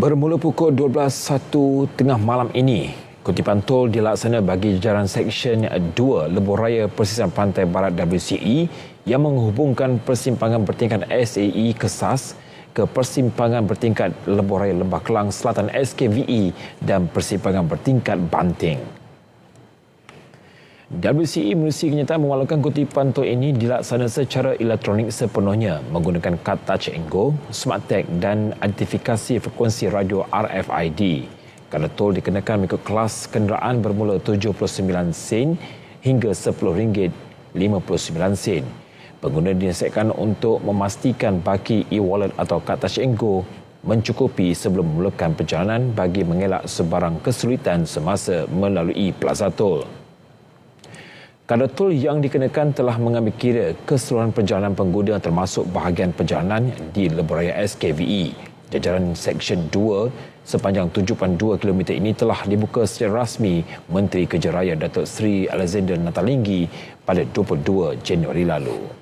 Bermula pukul 12.01 tengah malam ini, kutipan tol dilaksana bagi jajaran Seksyen 2 Lebuh Raya Persisian Pantai Barat WCE yang menghubungkan persimpangan bertingkat SAE Kesas ke persimpangan bertingkat Lebuh Raya Lembah Kelang Selatan SKVE dan persimpangan bertingkat Banting. WCE menerusi kenyataan mewalaupun kutipan tol ini dilaksana secara elektronik sepenuhnya menggunakan kad touch and go, smart tag dan identifikasi frekuensi radio RFID. Kadar tol dikenakan mengikut kelas kenderaan bermula 79 sen hingga RM10.59 sen. Pengguna dinasihatkan untuk memastikan baki e-wallet atau kad touch and go mencukupi sebelum memulakan perjalanan bagi mengelak sebarang kesulitan semasa melalui plaza tol. Kadar tol yang dikenakan telah mengambil kira keseluruhan perjalanan pengguna termasuk bahagian perjalanan di Lebuh SKVE. Jajaran Seksyen 2 sepanjang 7.2 km ini telah dibuka secara rasmi Menteri Kerja Raya Datuk Seri Alexander Natalinggi pada 22 Januari lalu.